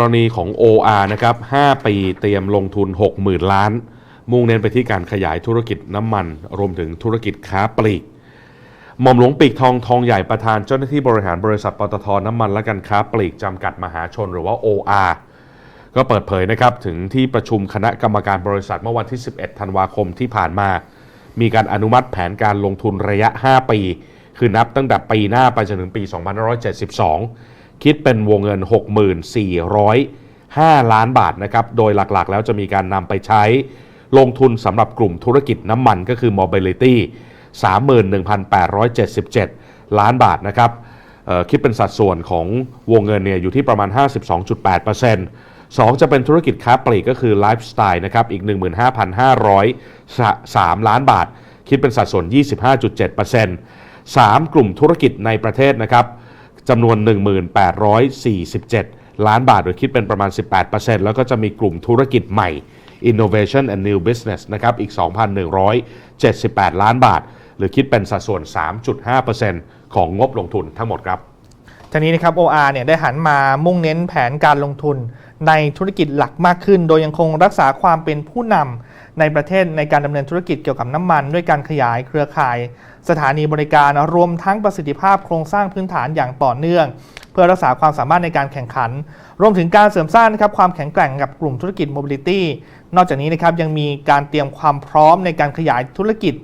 รณีของ OR นะครับ 5 ปีเตรียมลงทุน 60,000 ล้าน มุ่งเน้นไปที่การขยายธุรกิจน้ำมัน รวมถึงธุรกิจค้าปลีก หม่อมหลวงปีกทองทองใหญ่ประธานเจ้าหน้าที่บริหารบริษัทปตทน้ำมันและการค้าปลีกจำกัดมหาชนหรือว่า OR ก็เปิดเผยนะครับถึงที่ประชุมคณะกรรมการบริษัทเมื่อวันที่ 11 ธันวาคมที่ผ่านมา มีการอนุมัติแผนการลงทุนระยะ 5 ปี คือนับตั้งแต่ปีหน้าไปจนถึงปี 2572 คิดเป็นวงเงิน 6405 ล้านบาทนะครับ โดยหลักๆ แล้วจะมีการนำไปใช้ลงทุนสำหรับกลุ่มธุรกิจน้ำมันก็คือ Mobility 31,877 ล้านบาทนะครับคิดเป็นสัดส่วนของวงเงินเนี่ยอยู่ที่ประมาณ 52.8%สองจะเป็นธุรกิจค้าปลีกก็คือไลฟ์สไตล์นะครับอีก 15,503 ล้านบาท คิดเป็นสัดส่วน 25.7% 3 กลุ่มธุรกิจในประเทศนะครับ จำนวน 1,847 ล้านบาทหรือคิดเป็นประมาณ 18%แล้วก็จะมีกลุ่มธุรกิจใหม่ Innovation and New Business นะครับอีก 2,178 ล้านบาท หรือคิดเป็นสัดส่วน 3.5%ของงบลงทุนทั้งหมดครับทางนี้นะครับ OR เนี่ยได้หันมามุ่งเน้นแผนการลงทุน ในธุรกิจหลักมากขึ้น โดยยังคงรักษาความเป็นผู้นำในประเทศในการดำเนินธุรกิจเกี่ยวกับน้ำมัน ด้วยการขยายเครือข่าย สถานีบริการรวมทั้งประสิทธิภาพโครงสร้างพื้นฐานอย่างต่อเนื่อง เพื่อรักษาความสามารถในการแข่งขัน รวมถึงการเสริมสร้างนะครับความแข็งแกร่งกับกลุ่มธุรกิจ Mobility นอกจากนี้นะครับยังมีการเตรียมความพร้อมในการขยายธุรกิจ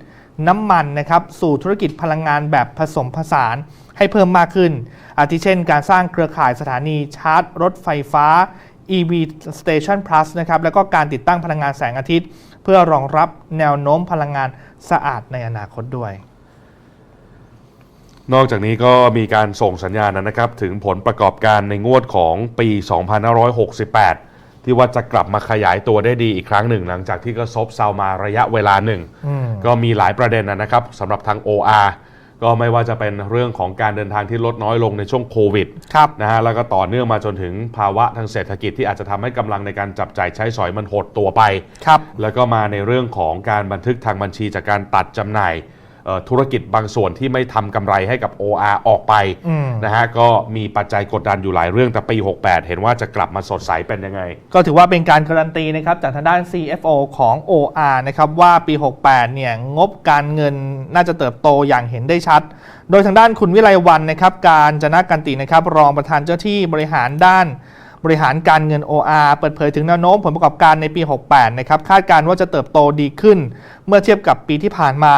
น้ำมันนะครับสู่ธุรกิจพลังงานแบบผสมผสานให้เพิ่มมากขึ้น อาทิเช่น การสร้างเครือข่ายสถานีชาร์จรถไฟฟ้า EV Station Plus นะครับแล้วก็การติดตั้งพลังงานแสงอาทิตย์ เพื่อรองรับแนวโน้มพลังงานสะอาดในอนาคตด้วย นอกจากนี้ก็มีการส่งสัญญาณนะครับ ถึงผลประกอบการในงวดของปี 2568 ที่ว่าจะกลับมาขยายตัวได้ดีอีกครั้งหนึ่ง หลังจากที่ก็ซบเซามาระยะเวลาหนึ่งอืมก็มีหลายประเด็นนะครับสำหรับทาง OR ก็ไม่ว่าจะเป็นเรื่องของการเดินทางที่ลดน้อยลงในช่วงโควิดครับนะฮะแล้วก็ต่อเนื่องมาจนถึงภาวะทางเศรษฐกิจที่อาจจะทำให้กำลังในการจับจ่ายใช้สอยมันหดตัวไปครับแล้วก็มาในเรื่องของการบันทึกทางบัญชีจากการตัดจำหน่ายเอ่อ ธุรกิจบางส่วนที่ไม่ทำกำไรให้กับ OR ออกไปอืมนะฮะก็มีปัจจัยกดดันอยู่หลายเรื่องแต่ปี 68 เห็นว่าจะกลับมาสดใสเป็นยังไง ก็ถือว่าเป็นการการันตีนะครับจากทางด้าน CFO ของ OR นะครับว่าปี 68 เนี่ยงบการเงินน่าจะเติบโตอย่างเห็นได้ชัด โดยทางด้านคุณวิไลวันนะครับการจนะกันตินะครับรองประธานเจ้าที่บริหารด้านบริหารการเงิน OR เปิดเผยถึงแนวโน้มผลประกอบการในปี 68 นะครับ คาดการณ์ว่าจะเติบโตดีขึ้น เมื่อเทียบกับปีที่ผ่านมา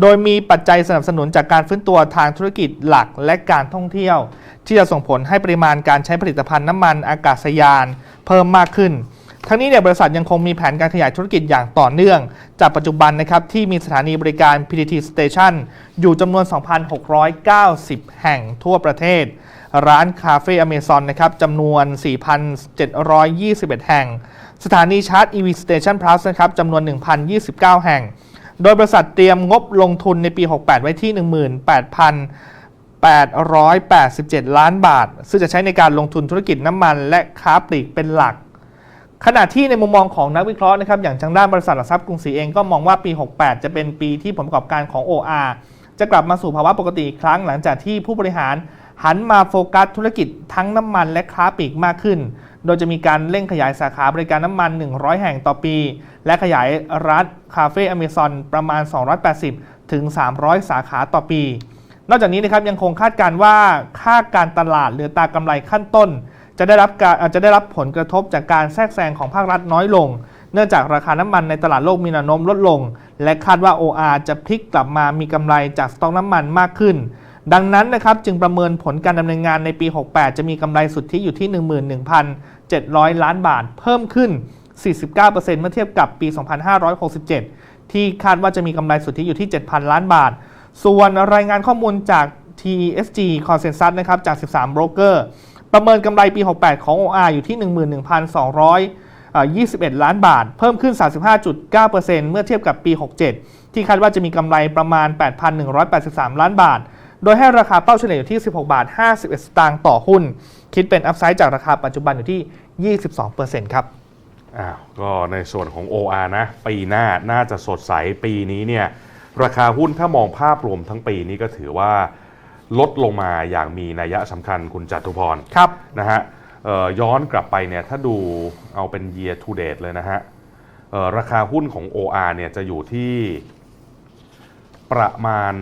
โดยมีปัจจัยสนับสนุนจากการฟื้นตัวทางธุรกิจหลักและการท่องเที่ยว ที่จะส่งผลให้ปริมาณการใช้ผลิตภัณฑ์น้ำมันอากาศยาน เพิ่มมากขึ้น ทั้งนี้เนี่ยบริษัทยังคงมีแผนการขยายธุรกิจอย่างต่อเนื่อง จากปัจจุบันนะครับที่มีสถานีบริการ PTT Station อยู่จำนวน 2,690 แห่งทั่วประเทศ ร้านคาเฟ่อเมซอนนะครับจำนวน 4,721 แห่ง สถานีชาร์จ EV Station Plus นะครับจำนวน 1,029 แห่ง โดยบริษัทเตรียมงบลงทุนในปี 68 ไว้ที่ 18,887 ล้านบาท ซึ่งจะใช้ในการลงทุนธุรกิจน้ำมัน และค้าปลีกเป็นหลัก ขณะที่ในมุมมองของนักวิเคราะห์นะครับอย่างทางด้านบริษัทหลักทรัพย์กรุงศรีเองก็มองว่าปี 68 จะเป็นปีที่ผลประกอบการของ OR จะกลับมาสู่ภาวะปกติอีกครั้งหลังจากที่ผู้บริหาร หันมาโฟกัสธุรกิจทั้งน้ำมันและค้าปลีกมากขึ้น โดยจะมีการเร่งขยายสาขาบริการน้ำมัน 100 แห่งต่อปี และขยายร้านคาเฟ่อเมซอนประมาณ 280 ถึง 300 สาขาต่อปี นอกจากนี้นะครับยังคงคาดการณ์ว่าค่าการตลาดหรือตากำไรขั้นต้น จะได้รับการอาจจะได้รับผลกระทบจากการแทรกแซงของภาครัฐน้อยลง เนื่องจากราคาน้ำมันในตลาดโลกมีแนวโน้มลดลง และคาดว่า OR จะพลิกกลับมามีกำไรจากสต็อกน้ำมันมากขึ้น ดังนั้นนะครับจึงประเมินผลการดำเนินงานในปี 68 จะมีกำไรสุทธิอยู่ที่ 11,700 ล้านบาท เพิ่มขึ้น 49%เมื่อเทียบกับปี 2567 ที่คาดว่าจะมีกำไรสุทธิอยู่ที่ 7,000 ล้านบาท ส่วนรายงานข้อมูลจาก TSG Consensus นะครับจาก 13 โบรกเกอร์ ประเมินกำไรปี 68 ของ OR อยู่ที่ 11,221 ล้านบาท เพิ่มขึ้น 35.9%เมื่อเทียบกับปี 67 ที่คาดว่าจะมีกำไรประมาณ 8,183 ล้านบาท โดยให้ราคาเป้าเฉลี่ยอยู่ที่ 16 บาท 51 สตางค์ต่อหุ้น คิดเป็นอัพไซด์จากราคาปัจจุบันอยู่ที่ 22%ครับอ้าวก็ในส่วนของ OR นะ ปีหน้าน่าจะสดใสปีนี้เนี่ยราคาหุ้นถ้ามองภาพรวมทั้งปีนี้ก็ถือว่าลดลงมาอย่างมีนัยสำคัญคุณจตุพรครับนะฮะเเอ่อย้อนกลับไปเนี่ยถ้าดูเอาเป็น year to date เลยนะฮะเอ่อราคาหุ้นของ OR เนี่ยจะอยู่ที่ ประมาณ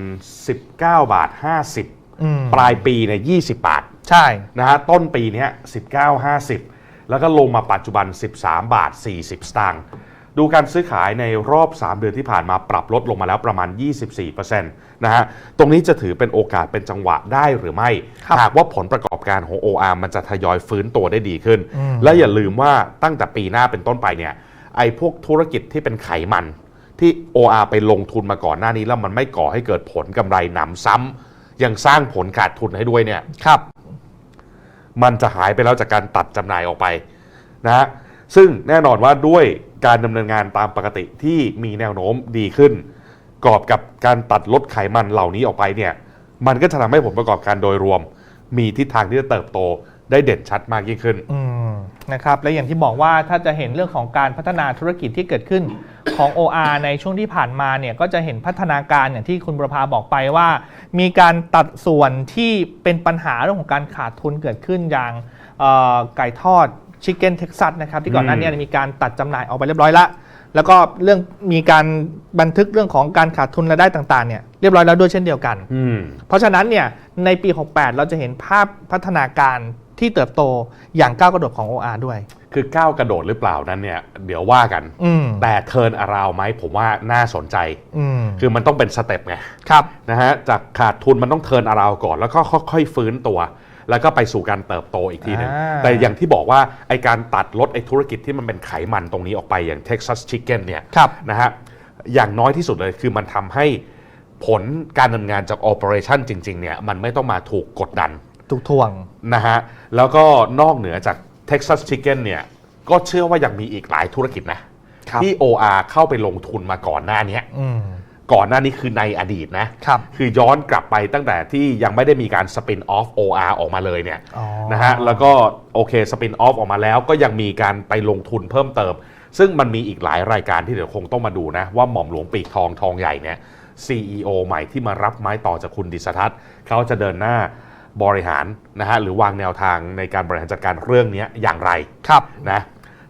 19 บาท50อืมปลายปีเนี่ย20 บาทใช่ นะฮะต้นปีเนี้ย19.50 แล้วก็ลงมาปัจจุบัน 13 บาท 40 สตางค์ดูการซื้อขายในรอบ 3 เดือนที่ผ่านมาปรับลดลงมาแล้วประมาณ 24%นะฮะตรงนี้จะถือเป็นโอกาสเป็นจังหวะได้หรือไม่ ครับ หากว่าผลประกอบการของ OR มันจะทยอยฟื้นตัวได้ดีขึ้นอืมและอย่าลืมว่าตั้งแต่ปีหน้าเป็นต้นไปเนี่ยไอ้พวกธุรกิจที่เป็นไขมัน ที่ OR ไปลงทุนมาก่อนหน้านี้แล้วมันไม่ก่อให้เกิดผลกำไรหนำซ้ำยังสร้างผลขาดทุนให้ด้วยเนี่ยครับ มันจะหายไปแล้วจากการตัดจำหน่ายออกไปนะฮะซึ่งแน่นอนว่าด้วยการดำเนินงานตามปกติที่มีแนวโน้มดีขึ้น กอบกับการตัดลดไขมันเหล่านี้ออกไปเนี่ยมันก็จะทำให้ผลประกอบการโดยรวม มีทิศทางที่จะเติบโต ได้เด่นชัดมากยิ่งขึ้นอืมนะครับและอย่างที่บอกว่าถ้าจะเห็นเรื่องของการพัฒนาธุรกิจที่เกิดขึ้นของ OR ในช่วงที่ผ่านมาเนี่ยก็จะเห็นพัฒนาการอย่างที่คุณประภาบอกไปว่า มีการตัดส่วนที่เป็นปัญหาเรื่องของการขาดทุนเกิดขึ้นอย่างเอ่อไก่ทอดชิคเก้นเท็กซัสนะครับที่ก่อนหน้านี้มีการตัดจำหน่ายออกไปเรียบร้อยละแล้วก็เรื่องมีการบันทึกเรื่องของการขาดทุนรายได้ต่างๆเนี่ยเรียบร้อยแล้วด้วยเช่นเดียวกันอืมเพราะฉะนั้นเนี่ยในปี 68 เราจะเห็นภาพพัฒนาการ ที่เติบโตอย่างก้าวกระโดดของ OR ด้วย คือก้าวกระโดดหรือเปล่านั้นเนี่ย เดี๋ยวว่ากัน อืม แต่เทิร์นอาราวไหมผมว่าน่าสนใจ อืมคือมันต้องเป็นสเต็ปไง ครับ นะฮะจากขาดทุนมันต้องเทิร์นอาราวก่อนแล้วก็ค่อยๆฟื้นตัว แล้วก็ไปสู่การเติบโตอีกทีหนึ่งอ่า แต่อย่างที่บอกว่าไอการตัดลดไอธุรกิจที่มันเป็นไขมันตรงนี้ออกไปอย่าง Texas Chicken เนี่ยครับ นะฮะอย่างน้อยที่สุดเลยคือมันทำให้ผลการดำเนินงานจาก Operation จริง ๆ เนี่ย มันไม่ต้องมาถูกกดดัน ถูกทวง นะฮะ แล้วก็นอกเหนือจาก Texas Chicken เนี่ย ก็เชื่อว่ายังมีอีกหลายธุรกิจนะ ครับ ที่ OR เข้าไปลงทุนมาก่อนหน้าเนี้ย อืม ก่อนหน้านี้คือในอดีตนะครับคือย้อนกลับไปตั้งแต่ที่ยังไม่ได้มีการสปินออฟ OR ออกมาเลยเนี่ยอ๋อ นะฮะแล้วก็โอเคสปินออฟออกมาแล้วก็ยังมีการไปลงทุนเพิ่มเติม ซึ่งมันมีอีกหลายรายการที่เดี๋ยวคงต้องมาดูนะ ว่าหม่อมหลวงปีกทองทองใหญ่เนี่ย CEO ใหม่ที่มารับไม้ต่อจากคุณดิษทัศน์เขาจะเดินหน้า บริหารนะฮะหรือวางแนวทางในการบริหารจัดการเรื่องนี้อย่างไรครับนะ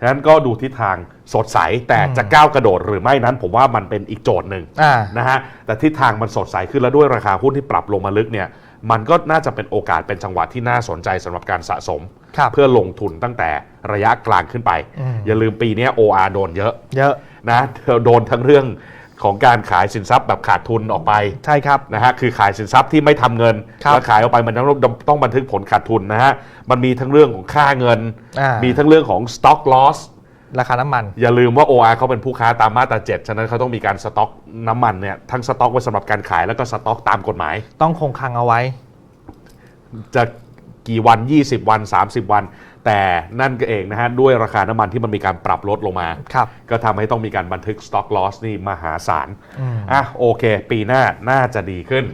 ฉะนั้นก็ดูทิศทางสดใสแต่จะก้าวกระโดดหรือไม่นั้น ผมว่ามันเป็นอีกโจทย์หนึ่งอ่านะฮะแต่ทิศทางมันสดใสขึ้นแล้วด้วยราคาหุ้นที่ปรับลงมาลึกเนี่ยมันก็น่าจะเป็นโอกาสเป็นจังหวะที่น่าสนใจสำหรับการสะสมครับเพื่อลงทุนตั้งแต่ระยะกลางขึ้นไปอืมอย่าลืมปีเนี้ย OR โดนเยอะเยอะนะโดนทั้งเรื่อง ของการขายสินทรัพย์แบบขาดทุนออกไปใช่ครับนะฮะคือขายสินทรัพย์ที่ไม่ทำเงินครับแล้วขายออกไปมันต้องต้องบันทึกผลขาดทุนนะฮะมันมีทั้งเรื่องของค่าเงินอ่ามีทั้งเรื่องของ stock loss ราคาน้ำมัน อย่าลืมว่า OR เขาเป็นผู้ค้าตามมาตรา 7 ฉะนั้นเขาต้องมีการสต็อกน้ำมันเนี่ยทั้งสต็อกไว้สำหรับการขายแล้วก็สต็อกตามกฎหมาย ต้องคงคลังเอาไว้ จะ กี่วัน 20 วัน 30 วัน แต่นั่นก็เองนะฮะ ด้วยราคาน้ำมันที่มันมีการปรับลดลงมา ครับก็ทำให้ต้องมีการบันทึก stock loss นี่มหาศาลอืมอะโอเค ปีหน้าน่าจะดีขึ้น